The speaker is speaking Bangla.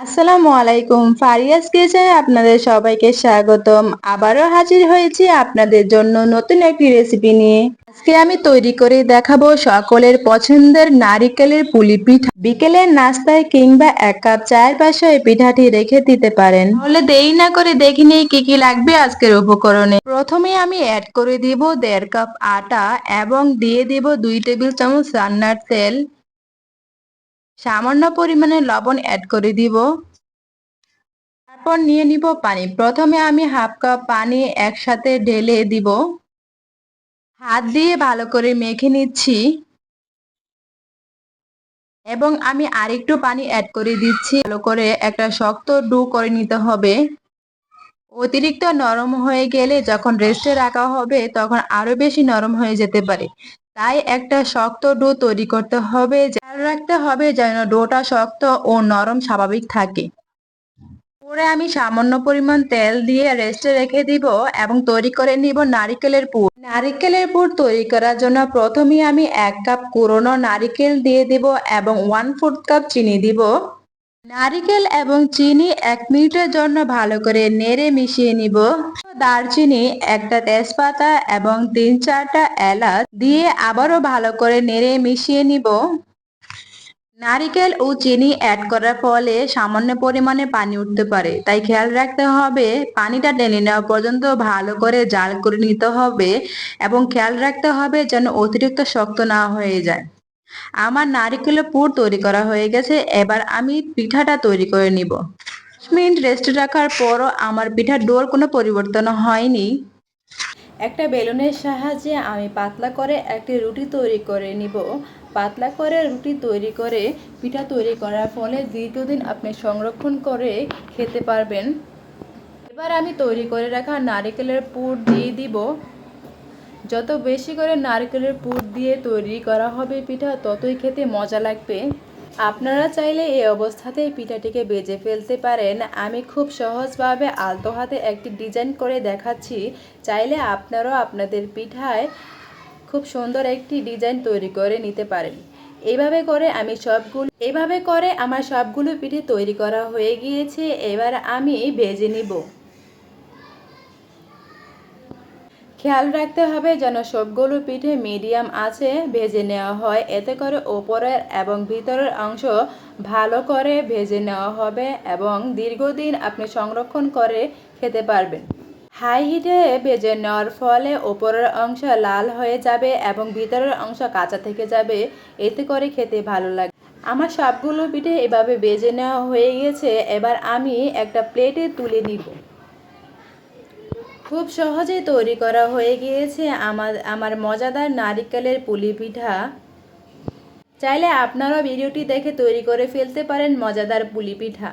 আসসালামু আলাইকুম। ফারিয়াস কিচেনে আপনাদের সবাইকে স্বাগতম। আবারও হাজির হয়েছি আপনাদের জন্য নতুন একটি রেসিপি নিয়ে। আজকে আমি তৈরি করে দেখাবো সকলের পছন্দের নারিকেলের পুলি পিঠা। বিকেলের নাস্তায় কিংবা এক কাপ চায়ের পাশে এই পিঠাটি রেখে দিতে পারেন। তাহলে দেরি না করে দেখি নেই কি কি লাগবে আজকের উপকরণে। প্রথমে আমি অ্যাড করে দিব দেড় কাপ আটা এবং দিয়ে দিব দুই টেবিল চামচ রান্নার তেল। সামান্য পরিমাণে লবণ অ্যাড করে দিব। তারপর নিয়ে নিব পানি। প্রথমে আমি হাফ কাপ পানি একসাথে ঢেলে দিব। হাত দিয়ে ভালো করে মেখে নিচ্ছি। এবং আমি আরেকটু পানি অ্যাড করে দিচ্ছি। ভালো করে একটা শক্ত ডু করে নিতে হবে। অতিরিক্ত নরম হয়ে গেলে যখন রেস্টে রাখা হবে তখন আরও বেশি নরম হয়ে যেতে পারে। তাই একটা শক্ত ডু তৈরি করতে হবে রাখতে হবে যেন ডোটা শক্ত ও নরম স্বাভাবিক থাকে। পরে আমি সামান্য পরিমাণ তেল দিয়ে রেস্টে রেখে দিব এবং তৈরি করে নিব নারিকেলের পুর। নারিকেলের পুর তৈরি করার জন্য প্রথমেই আমি এক কাপ কুরোনো নারিকেল দিয়ে দিব এবং ওয়ান ফোর্থ কাপ চিনি দিব। নারিকেল এবং চিনি এক মিনিটের জন্য ভালো করে নেড়ে মিশিয়ে নিব। দারচিনি, একটা তেজপাতা এবং তিন চারটা এলাচ দিয়ে আবারও ভালো করে নেড়ে মিশিয়ে নিব। নারিকেল ও চিনি অ্যাড করার ফলে সামান্য পরিমাণে পানি উঠতে পারে। তাই খেয়াল রাখতে হবে, পানিটা টেনে নেওয়া পর্যন্ত ভালো করে জাল করে নিতে হবে এবং খেয়াল রাখতে হবে যেন অতিরিক্ত শক্ত না হয়ে যায়। আমার নারিকেলের পুর তৈরি করা হয়ে গেছে, এবার আমি পিঠাটা তৈরি করে নিব। মিনিট রেস্টে রাখার পরও আমার পিঠার ডোর কোনো পরিবর্তন হয়নি। একটা বেলুনের সাহায্যে আমি পাতলা করে একটি রুটি তৈরি করে নিব। পাতলা করে রুটি তৈরি করে, পিঠা তৈরি করার ফলে দীর্ঘদিন আপনি সংরক্ষণ করে খেতে পারবেন। এবার আমি তৈরি করে রাখা নারিকেলের পুর দিয়ে দিব। যত বেশি করে নারকেলের পুর দিয়ে তৈরি করা হবে পিঠা, ততই খেতে মজা লাগবে। আপনারা চাইলে এই অবস্থাতেই পিঠাটিকে বেজে ফেলতে পারেন। আমি খুব সহজভাবে আলতো হাতে একটি ডিজাইন করে দেখাচ্ছি। চাইলে আপনারাও আপনাদের পিঠায় খুব সুন্দর একটি ডিজাইন তৈরি করে নিতে পারেন। এইভাবে করে আমি সবগুলো এইভাবে করে আমার সবগুলো পিঠে তৈরি করা হয়ে গিয়েছে। এবার আমি ভেজে নিব। খেয়াল রাখতে হবে যেন সবগুলো পিঠে মিডিয়াম আছে, ভেজে নেওয়া হয়। এতে করে ওপরের এবং ভিতরের অংশ ভালো করে ভেজে নেওয়া হবে এবং দীর্ঘদিন আপনি সংরক্ষণ করে খেতে পারবেন। হাই হিটে ভেজে নেওয়ার ফলে ওপরের অংশ লাল হয়ে যাবে এবং ভিতরের অংশ কাঁচা থেকে যাবে। এতে করে খেতে ভালো লাগে। আমার সবগুলো পিঠে এভাবে বেজে নেওয়া হয়ে গেছে। এবার আমি একটা প্লেটে তুলে নিব। খুব সহজেই তৈরি করা হয়ে গিয়েছে আমার আমার মজাদার নারিকেলের পুলি পিঠা। চাইলে আপনারাও ভিডিওটি দেখে তৈরি করে ফেলতে পারেন মজাদার পুলি পিঠা।